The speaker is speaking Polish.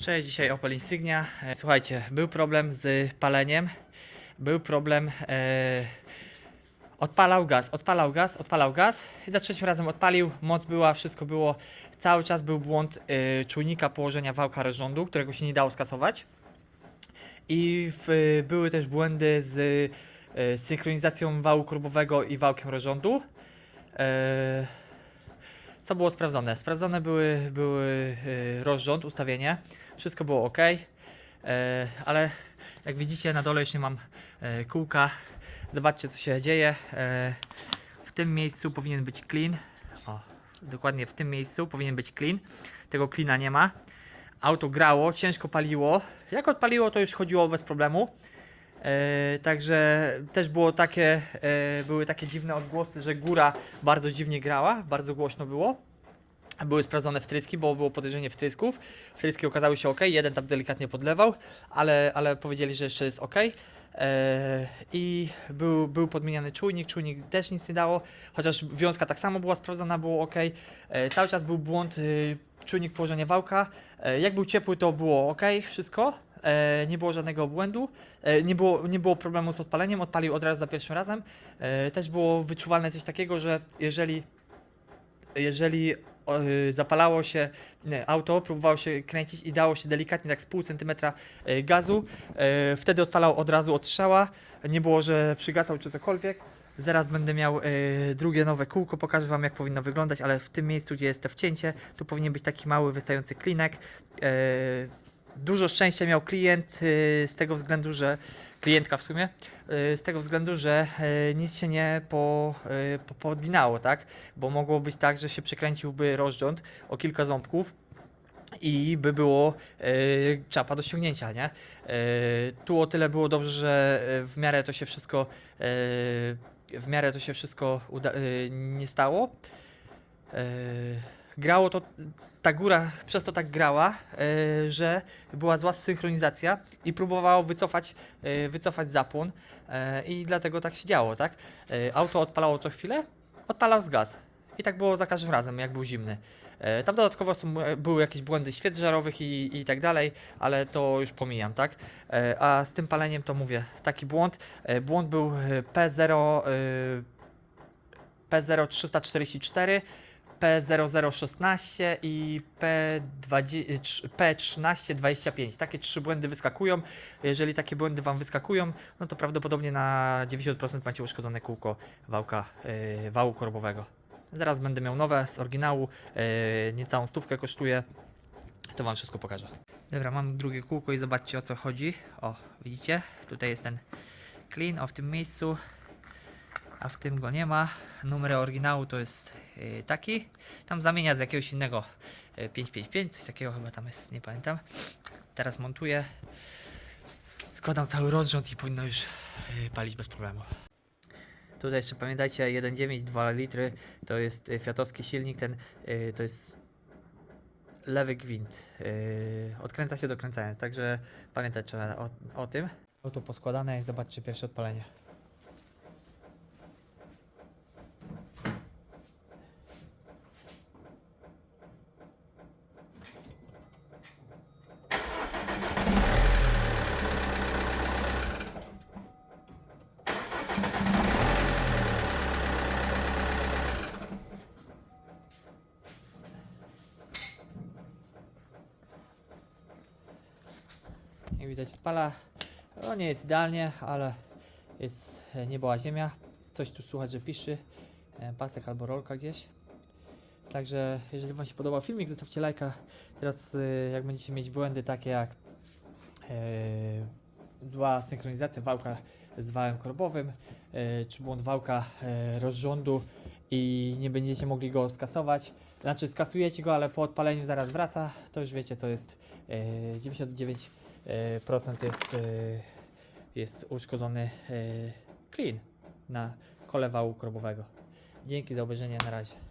Cześć, dzisiaj Opel Insignia. E, Słuchajcie, był problem z paleniem. Był problem. E, odpalał gaz, odpalał gaz, odpalał gaz. I za trzecim razem odpalił. Moc była, wszystko było. Cały czas był błąd e, czujnika położenia wałka rozrządu, którego się nie dało skasować. I w, były też błędy z e, synchronizacją wału kurbowego i wałkiem rozrządu. E, co było sprawdzone? Sprawdzone były, były e, rozrząd, ustawienie. Wszystko było ok. E, ale jak widzicie, na dole nie mam e, kółka. Zobaczcie, co się dzieje. E, w tym miejscu powinien być clean. O, dokładnie w tym miejscu powinien być clean. Tego cleana nie ma. Auto grało, ciężko paliło. Jak odpaliło, to już chodziło bez problemu. E, także też było takie, e, były takie dziwne odgłosy, że góra bardzo dziwnie grała, bardzo głośno było. Były sprawdzone wtryski, bo było podejrzenie wtrysków. Wtryski okazały się ok, jeden tam delikatnie podlewał, ale, ale powiedzieli, że jeszcze jest ok. E, I był, był podmieniany czujnik, czujnik też nic nie dało, chociaż wiązka tak samo była sprawdzona, było ok. Cały czas był błąd, y, czujnik położenia wałka. Jak był ciepły, to było ok, wszystko. E, nie było żadnego błędu, e, nie, było, nie było problemu z odpaleniem, odpalił od razu za pierwszym razem. E, też było wyczuwalne coś takiego, że jeżeli jeżeli y, zapalało się auto, próbowało się kręcić i dało się delikatnie tak z pół centymetra y, gazu, y, wtedy odpalał od razu od strzała, nie było, że przygasał czy cokolwiek. Zaraz będę miał y, drugie nowe kółko, pokażę Wam jak powinno wyglądać, ale w tym miejscu, gdzie jest to wcięcie, tu powinien być taki mały wystający klinek. Dużo szczęścia miał klient y, z tego względu, że klientka w sumie, y, z tego względu, że y, nic się nie po, po, podwinało, tak? Bo mogło być tak, że się przekręciłby rozrząd o kilka ząbków i by było y, czapa do ściągnięcia, nie? Y, tu o tyle było dobrze, że w miarę to się wszystko y, w miarę to się wszystko uda- y, nie stało. Y, grało to, ta góra przez to tak grała, y, że była zła synchronizacja i próbowało wycofać, y, wycofać zapłon y, i dlatego tak się działo, tak? Auto odpalało co chwilę, odpalał z gaz. I tak było za każdym razem, jak był zimny. E, Tam dodatkowo są, e, były jakieś błędy świec żarowych i, i tak dalej, ale to już pomijam, tak? E, A z tym paleniem to mówię, taki błąd. E, Błąd był e, P0, e, P0344, P0016 i P20, P1325. Takie trzy błędy wyskakują. Jeżeli takie błędy Wam wyskakują, no to prawdopodobnie na 90% macie uszkodzone kółko wałka, e, wału korbowego. Zaraz będę miał nowe z oryginału, e, niecałą stówkę kosztuje. To Wam wszystko pokażę. Dobra, mam drugie kółko i zobaczcie o co chodzi. O, widzicie? Tutaj jest ten clean, o w tym miejscu, a w tym go nie ma. Numer oryginału to jest e, taki. Tam zamienia z jakiegoś innego e, 555, coś takiego chyba tam jest, nie pamiętam. Teraz montuję. Składam cały rozrząd i powinno już e, palić bez problemu. Tutaj jeszcze pamiętajcie 1.9, 2 litry to jest y, fiatowski silnik, ten y, to jest lewy gwint. y, odkręca się dokręcając, także pamiętać trzeba o, o tym. Auto poskładane i zobaczcie pierwsze odpalenie. Jak widać odpala. No nie jest idealnie, ale jest e, nieboła ziemia. Coś tu słuchać, że piszy. e, Pasek albo rolka gdzieś. Także jeżeli Wam się podobał filmik, zostawcie lajka. Teraz e, jak będziecie mieć błędy takie jak zła synchronizacja wałka z wałem korbowym, czy błąd wałka rozrządu i nie będziecie mogli go skasować, znaczy skasujecie go, ale po odpaleniu zaraz wraca, to już wiecie co jest e, 99 e, procent jest, e, jest uszkodzony e, clean na kole wału korbowego. Dzięki za obejrzenie, na razie.